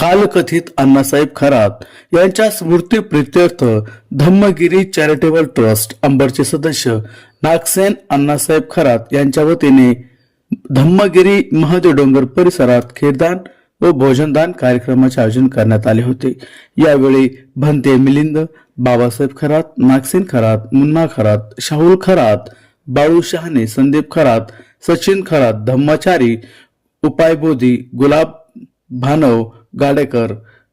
कालकथित अण्णासाहेब खरात यांच्या स्मृती प्रित्यर्थ धम्मगिरी चॅरिटेबल ट्रस्ट अंबरचे सदस्य नागसेन अण्णासाहेब खरात यांच्या वतीने धम्मगिरी महादेव डोंगर परिसरात खेरदान व भोजनदान कार्यक्रमाचे आयोजन करण्यात आले होते. यावेळी भंते मिलिंद बाबासाहेब खरात नागसेन खरात मुन्ना खरात शाहूल खरात बाळू शहाणे संदीप खरात सचिन खरात धम्माचारी उपायबोधी गुलाब भानव गाडेकर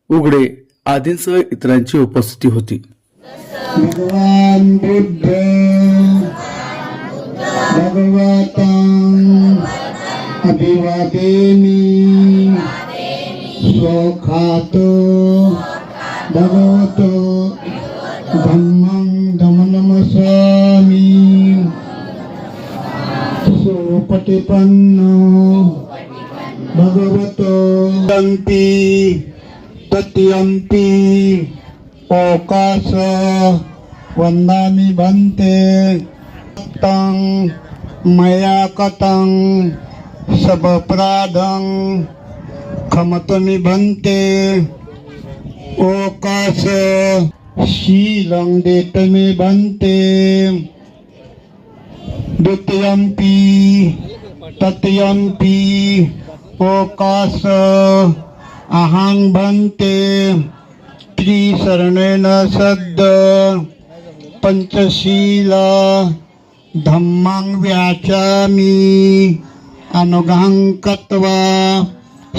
उघडे आदींसह इतरांची उपस्थिती होती. भगवान बुद्ध भगवतं अभिवादेमि स्वखातो भगवतो धम्मं धमनमसामि सुपटिपन्नो भगवतो तन्ति तत्यन्ति। ओकास वंदामी भन्ते। तं मया कतं सबप्राधं खमतमि भन्ते। ओकास शीलं देतमी भन्ते। द्वितीयंपी तत्यंपी पोकास अहं भन्ते त्रिशरणेन सद्द पञ्चशीला धम्मं व्याचामि अनुगहं कत्वा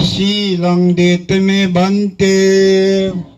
शीलं देत मे भन्ते